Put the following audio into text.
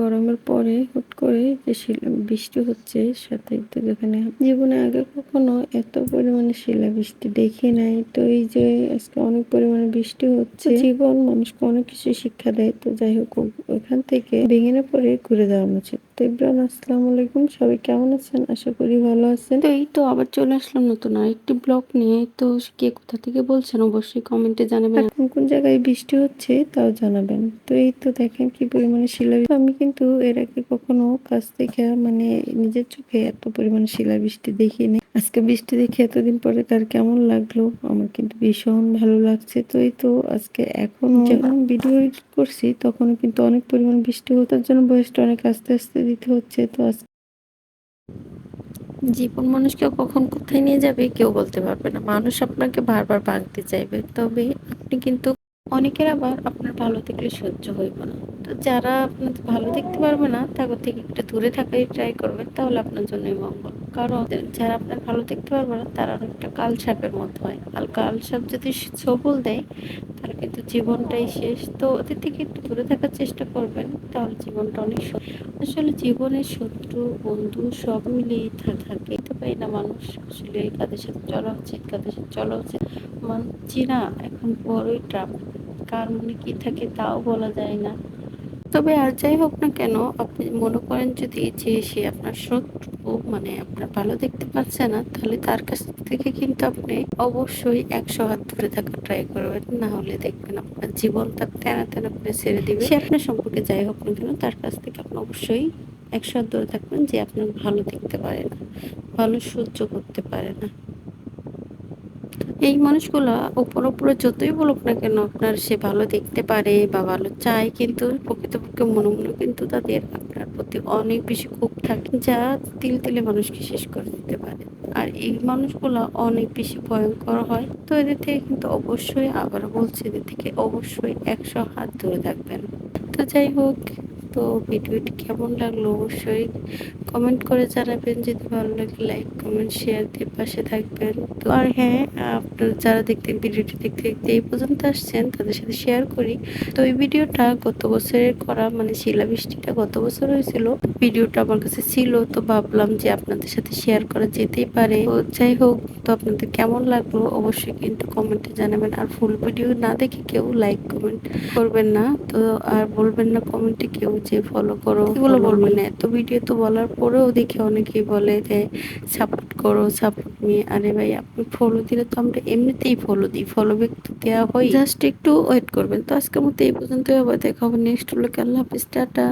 গরমের পরে হুট করে যে বৃষ্টি হচ্ছে, সাথে তো যেখানে জীবনে আগে কখনো এত পরিমাণে শিলা বৃষ্টি দেখি নাই। তো এই যে আজকে অনেক পরিমাণে বৃষ্টি হচ্ছে। জীবন মানুষকে অনেক কিছু শিক্ষা দেয়। তো যাই হোক ওখান থেকে ভেঙে না পড়ে ঘুরে দাঁড়ানো উচিত তো ইব্রাহিম আসসালামু আলাইকুম। সবাই কেমন আছেন? আশা করি ভালো আছেন। তো এই তো আবার চলে আসলাম নতুন আরেকটি ব্লগ নিয়ে। তো কে কোথা থেকে বলছেন অবশ্যই কমেন্টে জানাবেন। আর কোন কোন জায়গায় বৃষ্টি হচ্ছে তাও জানাবেন। তো এই তো দেখেন কি পরিমাণে শিলা আমি কিন্তু এর আগে কখনো কাছ থেকে মানে নিজের চোখে এত পরিমাণে শিলা বৃষ্টি দেখিনি। আজকে বৃষ্টি দেখে এতদিন পরে তার কেমন লাগল, আমার কিন্তু ভীষণ ভালো লাগছে। তো এই তো আজকে এখন যখন ভিডিও এডিট করছি তখন কিন্তু অনেক পরিমাণ বৃষ্টি হতার জন্য বয়সটা অনেক আস্তে আস্তে দিতে হচ্ছে। তো আজকে জীবন মানুষকে কখন কোথায় নিয়ে যাবে কেউ বলতে পারবে না। মানুষ আপনাকে বারবার ভাঙতে চাইবে। তবে আপনি কিন্তু অনেকের আবার আপনার ভালো থেকে সহ্য হইব না। যারা আপনাদের ভালো দেখতে পারবে না তাদের থেকে একটু দূরে থাকাই ট্রাই করবেন তাহলে আপনার জন্যই মঙ্গল। কারণ যারা আপনার ভালো দেখতে পারবে না, তারা অনেকটা কাল সাপের মতো হয়। আর কাল সাপ যদি সবল দেয় তাহলে কিন্তু জীবনটাই শেষ। তো ওদের থেকে একটু দূরে থাকার চেষ্টা করবেন, তাহলে জীবনটা অনেক। আসলে জীবনের শত্রু, বন্ধু সব মিলিয়ে থাকে। তো পাই না মানুষ আসলে কাদের সাথে চলা উচিত, কাদের সাথে চলা উচিত। মানছি না, এখন বড়ই ট্রাপ কার মনে কি থাকে তাও বলা যায় না। তবে আর যাই হোক না কেন, আপনি মনে করেন যদি যে সে আপনার শত্রু মানে আপনার ভালো দেখতে পাচ্ছে না, তাহলে তার কাছ থেকে কিন্তু আপনি অবশ্যই একশো হাত ধরে থাকা ট্রাই করবেন। না হলে দেখবেন আপনার জীবন তার তেনা তেনা করে ছেড়ে দিবে। সে আপনার সম্পর্কে যাই হোক না কেন, তার কাছ থেকে আপনি অবশ্যই একশো হাত ধরে থাকবেন যে আপনার ভালো দেখতে পারে না, ভালো সহ্য করতে পারে না। এই মানুষগুলা উপর উপরে যতই বলুক না কেন আপনার সে ভালো দেখতে পারে বা ভালো চায়, কিন্তু প্রকৃতপক্ষে মনে মনে কিন্তু তাদের আপনার প্রতি অনেক বেশি ক্ষোভ থাকে যা তিল তিলে মানুষকে শেষ করে দিতে পারে। আর এই মানুষগুলো অনেক বেশি ভয়ঙ্কর হয়। তো এদের থেকে কিন্তু অবশ্যই আবার বলছি, এদের থেকে অবশ্যই একশো হাত ধরে থাকবেন। তো যাই হোক তো ভিডিওটি কেমন লাগল অবশ্যই কমেন্ট করে জানাবেন। যদি ভালো লাগে লাইক কমেন্ট শেয়ার দিয়ে পাশে থাকবেন। তো আর হ্যাঁ আপনারা যারা দেখতে ভিডিওটি দেখতে দেখতে এই পর্যন্ত আসছেন, তাদের সাথে শেয়ার করি। তো এই ভিডিওটা গত বছরের করা মানে শিলাবৃষ্টিটা গত বছর হয়েছিল। ভিডিওটা আমার কাছে ছিল, তো ভাবলাম যে আপনাদের সাথে শেয়ার করা যেতেই পারে। তো যাই হোক, তো আপনাদের কেমন লাগল অবশ্যই কিন্তু কমেন্টে জানাবেন। আর ফুল ভিডিও না দেখে কেউ লাইক কমেন্ট করবেন না। তো আর বলবেন না কমেন্টে কেউ যে ফলো করো এগুলো বলবে? না এত ভিডিও তো বলার পরেও দেখে অনেকেই বলে যে সাপোর্ট করো সাপোর্ট মি আরে ভাই আপনি ফলো দিলে তো আমরা এমনিতেই ফলো দিই। ফলো ব্যাক তো দেওয়া হয়। জাস্ট একটু ওয়েট করবেন। তো আজকের মতো এই পর্যন্তই আবার দেখা হবে নেক্সট লোকে আল্লাহ হাফিজ টাটা।